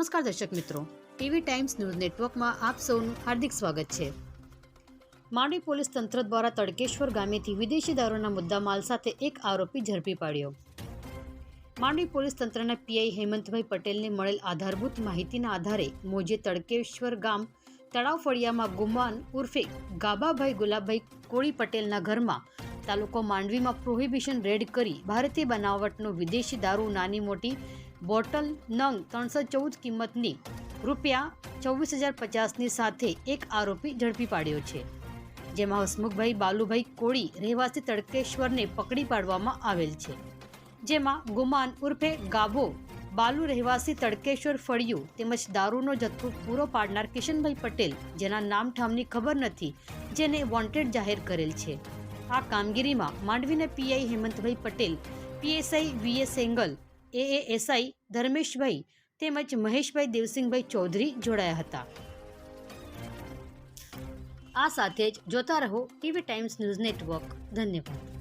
દર્શક મિત્રો. TV times news નેટવર્કમાં આપ સૌનું હાર્દિક સ્વાગત છે. માંડવી પોલીસ તંત્ર દ્વારા તડકેશ્વર ગામેથી વિદેશી દારૂના મુદ્દા માલ સાથે એક આરોપી ઝડપી પાડ્યો. માંડવી પોલીસ તંત્રના પીઆઈ હેમંતભાઈ પટેલને મળેલ આધારભૂત માહિતીના આધારે મોજે તડકેશ્વર ગામ તળાવ ફળિયામાં ગુમાન ઉર્ફે ગાબાભાઈ ગુલાબભાઈ કોળી પટેલના ઘરમાં તાલુકો માંડવીમાં પ્રોહિબિશન રેડ કરી ભારતીય બનાવટનો વિદેશી દારૂ નાની મોટી બોટલ નંગ ત્રણસો ચૌદ કિંમતની રૂપિયા ચોવીસ હજાર પચાસની સાથે એક આરોપી ઝડપી પાડ્યો છે. જેમાં હસમુખભાઈ બાલુભાઈ કોળી રહેવાસી તડકેશ્વરને પકડી પાડવામાં આવેલ છે. જેમાં ગુમાન ઉર્ફે ગાભો બાલુ રહેવાસી તડકેશ્વર ફળિયું તેમજ દારૂનો જથ્થો પૂરો પાડનાર કિશનભાઈ પટેલ, જેના નામ ઠામની ખબર નથી, જેને વોન્ટેડ જાહેર કરેલ છે. આ કામગીરીમાં માંડવીના PI Hemantbhai Patel, PSI VS Sengal AASI Dharmeshbhai તેમજ મહેશભાઈ દેવસિંહભાઈ ચૌધરી જોડાયા હતા. આ સાથે જ જોતા રહો ટીવી ટાઈમ્સ ન્યૂઝ નેટવર્ક. ધન્યવાદ.